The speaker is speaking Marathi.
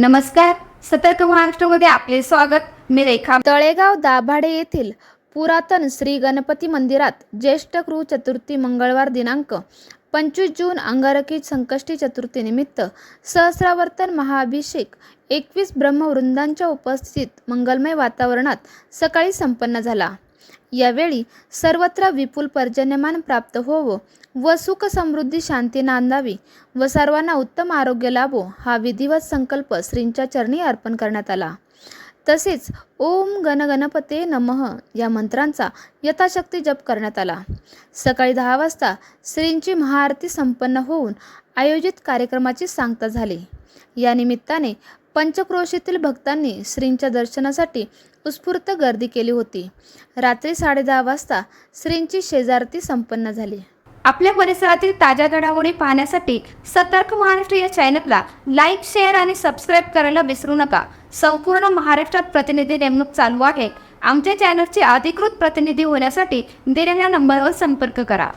नमस्कार. सतर्क महाराष्ट्रामध्ये आपले स्वागत. मी रेखा. तळेगाव दाभाडे येथील पुरातन श्री गणपती मंदिरात ज्येष्ठ कृ चतुर्थी मंगळवार दिनांक पंचवीस जून अंगारकी संकष्टी चतुर्थीनिमित्त सहस्रावर्तन महाअभिषेक एकवीस ब्रह्मवृंदांच्या उपस्थित मंगलमय वातावरणात सकाळी संपन्न झाला. यावेळी सर्वत्र विपुल पर्जन्यमान प्राप्त होवो व सुख समृद्धी शांती नांदावी व सर्वांना उत्तम आरोग्य लाभो हा विधिवत संकल्प श्रींच्या चरणी अर्पण करण्यात आला. तसेच ओम गणगणपते नमः या मंत्रांचा यथाशक्ती जप करण्यात आला. सकाळी दहा वाजता श्रींची महाआरती संपन्न होऊन आयोजित कार्यक्रमाची सांगता झाली. या निमित्ताने पंचक्रोशीतील भक्तांनी श्रींच्या दर्शनासाठी उत्स्फूर्त गर्दी केली होती. रात्री साडेदहा वाजता श्रींची शेजारती संपन्न झाली. आपल्या परिसरातील ताज्या घडामोडी पाहण्यासाठी सतर्क महाराष्ट्र या चॅनलला लाईक शेअर आणि सबस्क्राईब करायला विसरू नका. संपूर्ण महाराष्ट्रात प्रतिनिधी नेमणूक चालू आहे. आमच्या चॅनलचे अधिकृत प्रतिनिधी होण्यासाठी दिलेल्या नंबरवर संपर्क करा.